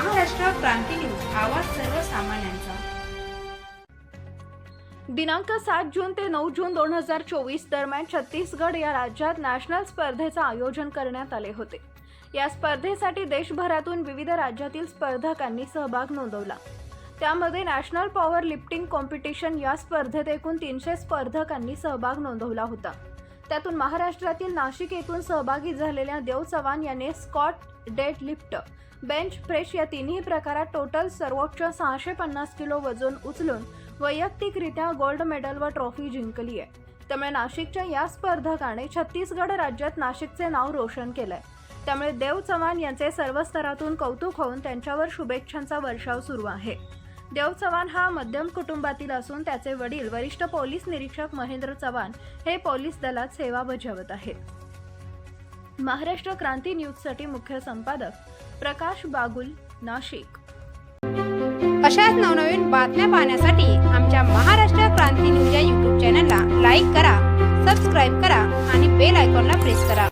क्रांती news आवाज सर्वसामान्यांचा. दिनांक सात जून ते नऊ जून दोन हजार चोवीस दरम्यान छत्तीसगड या राज्यात नॅशनल स्पर्धेचं आयोजन करण्यात आले होते. या स्पर्धेसाठी देशभरातून विविध राज्यातील स्पर्धकांनी सहभाग नोंदवला. त्यामध्ये नॅशनल पॉवर लिफ्टिंग कॉम्पिटिशन या स्पर्धेत एकूण तीनशे स्पर्धकांनी सहभाग नोंदवला होता. त्यातून महाराष्ट्रातील नाशिक येथून सहभागी झालेल्या देव चव्हाण याने squat deadlift bench press या तिन्ही प्रकारात टोटल सर्वोच्च सहाशे पन्नास किलो वजन उचलून वैयक्तिकरित्या गोल्ड मेडल व ट्रॉफी जिंकली आहे. त्यामुळे नाशिकच्या या स्पर्धकाने छत्तीसगड राज्यात नाशिकचे नाव रोशन केलंय. त्यामुळे देव चव्हाण यांचे सर्व स्तरातून कौतुक होऊन त्यांच्यावर शुभेच्छांचा वर्षाव सुरू आहे. देव चव्हाण हा मध्यम कुटुंबातील असून त्याचे वडील वरिष्ठ पोलीस निरीक्षक महेंद्र चव्हाण हे पोलीस दलात सेवा बजावत आहेत. महाराष्ट्र क्रांती न्यूजसाठी मुख्य संपादक प्रकाश बागुल नाशिक. अशाच नवनवीन बातम्या पाहण्यासाठी आमच्या महाराष्ट्र क्रांती न्यूज या यूट्यूब चॅनलला लाईक करा सबस्क्राईब करा आणि बेल आयकॉनला प्रेस करा.